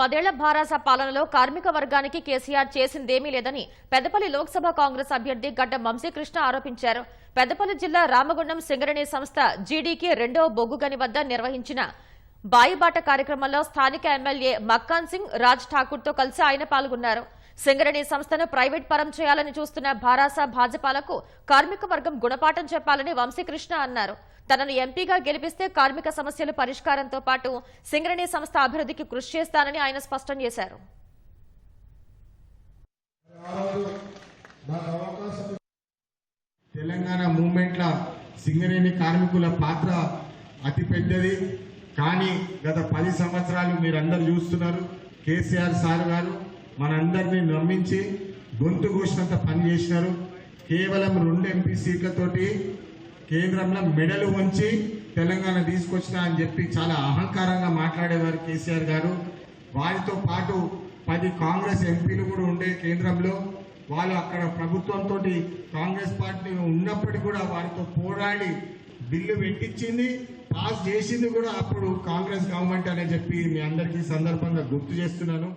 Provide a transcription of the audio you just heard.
పదేళ్ళ భారాస పాలనలో కార్మిక వర్గానికి కేసీఆర్ చేసిందేమీ లేదని పెద్దపల్లి లోక్సభ కాంగ్రెస్ అభ్యర్థి గడ్డ వంశీకృష్ణ ఆరోపించారు. పెద్దపల్లి జిల్లా రామగుండం సింగరణి సంస్థ జీడీకి రెండవ బొగ్గుగని వద్ద నిర్వహించిన బాయిబాట కార్యక్రమంలో స్థానిక ఎమ్మెల్యే మక్కాన్ సింగ్ రాజ్ ఠాకూర్తో కలిసి ఆయన పాల్గొన్నారు. సింగరణి సంస్థను ప్రైవేట్ పరం చేయాలని చూస్తున్న భారాస భాజపాలకు కార్మిక వర్గం గుణపాఠం చెప్పాలని వంశీకృష్ణ అన్నారు. తనను ఎంపీగా గెలిపిస్తే కార్మిక సమస్యలు పరిష్కారంతో పాటు సింగరణి సంస్థ అభివృద్ధికి కృషి చేస్తానని ఆయన స్పష్టం చేశారు. తెలంగాణ మూమెంట్ల సింగరేణి కార్మికుల పాత్ర అతి పెద్దది కానీ గత పది సంవత్సరాలు మీరందరూ చూస్తున్నారు. కేసీఆర్ సార్ గారు మనందరినీ నమ్మించి గొంతు కోసినంత పని చేసినారు. కేవలం రెండు ఎంపీ సీట్లతోటి కేంద్రంలో మెడలు వంచి తెలంగాణ తీసుకొచ్చిన అని చెప్పి చాలా అహంకారంగా మాట్లాడేవారు కేసీఆర్ గారు. వారితో పాటు పది కాంగ్రెస్ ఎంపీలు కూడా ఉండే కేంద్రంలో వాళ్ళు అక్కడ ప్రభుత్వంతో కాంగ్రెస్ పార్టీ ఉన్నప్పటికీ కూడా వారితో పోరాడి బిల్లు పెట్టించింది పాస్ చేసింది కూడా అప్పుడు కాంగ్రెస్ గవర్నమెంట్ అని చెప్పి మీ అందరికీ సందర్భంగా గుర్తు చేస్తున్నాను.